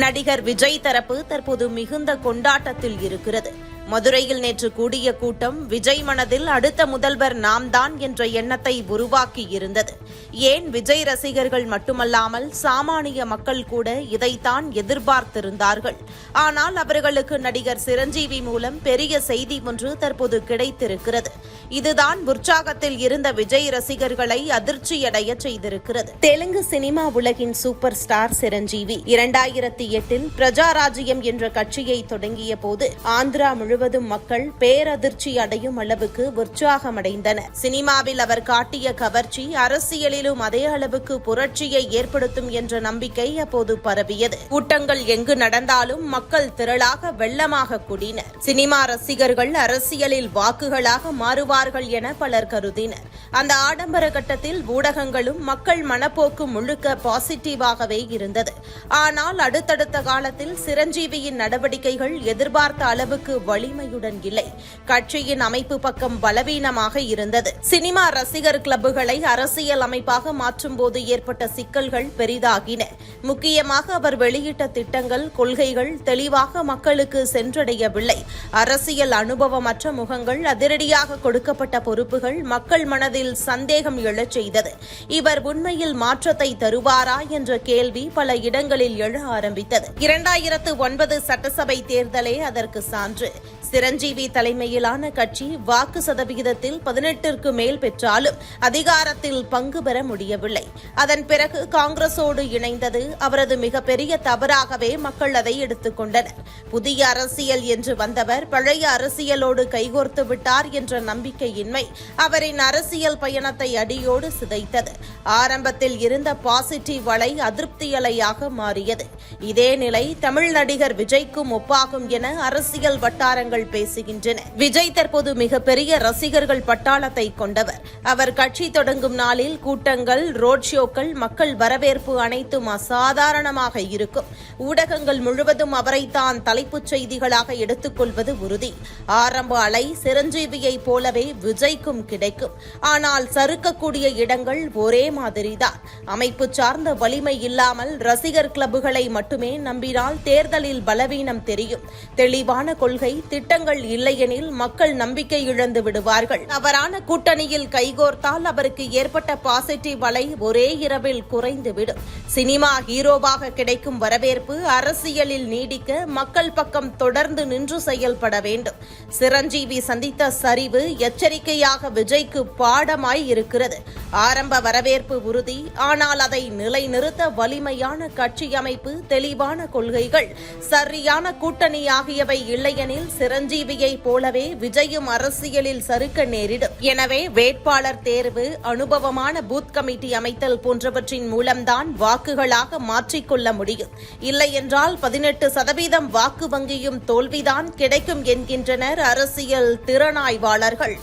நடிகர் விஜய் தரப்பு தற்போது மிகுந்த கொண்டாட்டத்தில் இருக்கிறது. மதுரையில் நேற்று கூடிய கூட்டம் விஜய் மனதில் அடுத்த முதல்வர் நாம் தான் என்ற எண்ணத்தை உருவாக்கி இருந்தது. ஏன் விஜய் ரசிகர்கள் மட்டுமல்லாமல் சாமானிய மக்கள் கூட இதைத்தான் எதிர்பார்த்திருந்தார்கள். ஆனால் அவர்களுக்கு நடிகர் சிரஞ்சீவி மூலம் பெரிய செய்தி ஒன்று தற்போது கிடைத்திருக்கிறது. இதுதான் உற்சாகத்தில் இருந்த விஜய் ரசிகர்களை அதிர்ச்சியடைய செய்திருக்கிறது. தெலுங்கு சினிமா உலகின் சூப்பர் ஸ்டார் சிரஞ்சீவி இரண்டாயிரத்தி எட்டில் பிரஜாராஜ்யம் என்ற கட்சியை தொடங்கிய போது ஆந்திரா முழு முழுவதும் மக்கள் பேரதிர்ச்சி அடையும் அளவுக்கு உற்சாகமடைந்தனர். சினிமாவில் அவர் காட்டிய கவர்ச்சி அரசியலிலும் அதே அளவுக்கு புரட்சியை ஏற்படுத்தும் என்ற நம்பிக்கை அப்போது பரவியது. கூட்டங்கள் எங்கு நடந்தாலும் மக்கள் திரளாக வெள்ளமாக கூடினர். சினிமா ரசிகர்கள் அரசியலில் வாக்குகளாக மாறுவார்கள் என பலர் கருதினர். அந்த ஆடம்பர கட்டத்தில் ஊடகங்களும் மக்கள் மனப்போக்கு முழுக்க பாசிட்டிவாகவே இருந்தது. ஆனால் அடுத்தடுத்த காலத்தில் சிரஞ்சீவியின் நடவடிக்கைகள் எதிர்பார்த்த அளவுக்கு வழி வலிமையுடன் இல்லை. கட்சியின் அமைப்பு பக்கம் பலவீனமாக இருந்தது. சினிமா ரசிகர் கிளப்புகளை அரசியல் அமைப்பாக மாற்றும் போது ஏற்பட்ட சிக்கல்கள் பெரிதாகின. முக்கியமாக அவர் வெளியிட்ட திட்டங்கள் கொள்கைகள் தெளிவாக மக்களுக்கு சென்றடையவில்லை. அரசியல் அனுபவமற்ற முகங்கள் அதிரடியாக கொடுக்கப்பட்ட பொறுப்புகள் மக்கள் மனதில் சந்தேகம் எழச் செய்தது. இவர் உண்மையில் மாற்றத்தை தருவாரா என்ற கேள்வி பல இடங்களில் எழ ஆரம்பித்தது. இரண்டாயிரத்து ஒன்பது சட்டசபை தேர்தலே அதற்கு சான்று. சிரஞ்சீவி தலைமையிலான கட்சி வாக்கு சதவிகிதத்தில் பதினெட்டிற்கு மேல் பெற்றாலும் அதிகாரத்தில் பங்கு பெற முடியவில்லை. அதன் பிறகு காங்கிரசோடு இணைந்தது அவரது மிகப்பெரிய தவறாகவே மக்கள் அதை எடுத்துக்கொண்டனர் புதிய அரசியல் என்று வந்தவர் பழைய அரசியலோடு கைகோர்த்து விட்டார் என்ற நம்பிக்கையின்மை அவரின் அரசியல் பயணத்தை அடியோடு சிதைத்தது. ஆரம்பத்தில் இருந்த பாசிட்டிவ் அலை அதிருப்தி அலையாக மாறியது. இதே நிலை தமிழ் நடிகர் விஜய்க்கும் ஒப்பாகும் என அரசியல் வட்டாரங்கள் செய்திகள் பேசுகின்றன விஜய் தற்போது மிகப்பெரிய ரசிகர்கள் பட்டாளத்தை கொண்டவர். அவர் கட்சி தொடங்கும் நாளில் கூட்டங்கள் ரோட் ஷோக்கள் மக்கள் வரவேற்பு அனைத்தும் அசாதாரணமாக இருக்கும். ஊடகங்கள் முழுவதும் அவரைத்தான் தலைப்புச் செய்திகளாக எடுத்துக்கொள்வது உறுதி. ஆரம்ப அலை சிரஞ்சீவியைப் போலவே விஜய்க்கும் கிடைக்கும். ஆனால் சறுக்கக்கூடிய இடங்கள் ஒரே மாதிரிதான். அமைப்பு சார்ந்த வலிமை இல்லாமல் ரசிகர் கிளப்புகளை மட்டுமே நம்பினால் தேர்தலில் பலவீனம் தெரியும். தெளிவான கொள்கை திட்ட திட்டங்கள் இல்லையெனில் மக்கள் நம்பிக்கை இழந்து விடுவார்கள். அவரான கூட்டணியில் கைகோர்த்தால் அவருக்கு ஏற்பட்ட பாசிட்டிவ் அலை ஒரே இரவில் குறைந்துவிடும். சினிமா ஹீரோவாக கிடைக்கும் வரவேற்பு அரசியலில் நீடிக்க மக்கள் பக்கம் தொடர்ந்து நின்று செயல்பட வேண்டும். சிரஞ்சீவி சந்தித்த சரிவு எச்சரிக்கையாக விஜய்க்கு பாடமாய் இருக்கிறது. ஆரம்ப வரவேற்பு உறுதி ஆனால் அதை நிலைநிறுத்த வலிமையான கட்சி அமைப்பு தெளிவான கொள்கைகள் சரியான கூட்டணி ஆகியவை இல்லையெனில் சிரஞ்சீவியை போலவே விஜயும் அரசியலில் சறுக்க நேரிடும். எனவே வேட்பாளர் தேர்வு அனுபவமான பூத் கமிட்டி அமைத்தல் போன்றவற்றின் மூலம்தான் வாக்குகளாக மாற்றிக்கொள்ள முடியும். இல்லையென்றால் பதினெட்டு சதவீதம் வாக்கு வங்கியும் தோல்விதான் கிடைக்கும் என்கின்றனர் அரசியல் திறனாய்வாளர்கள்.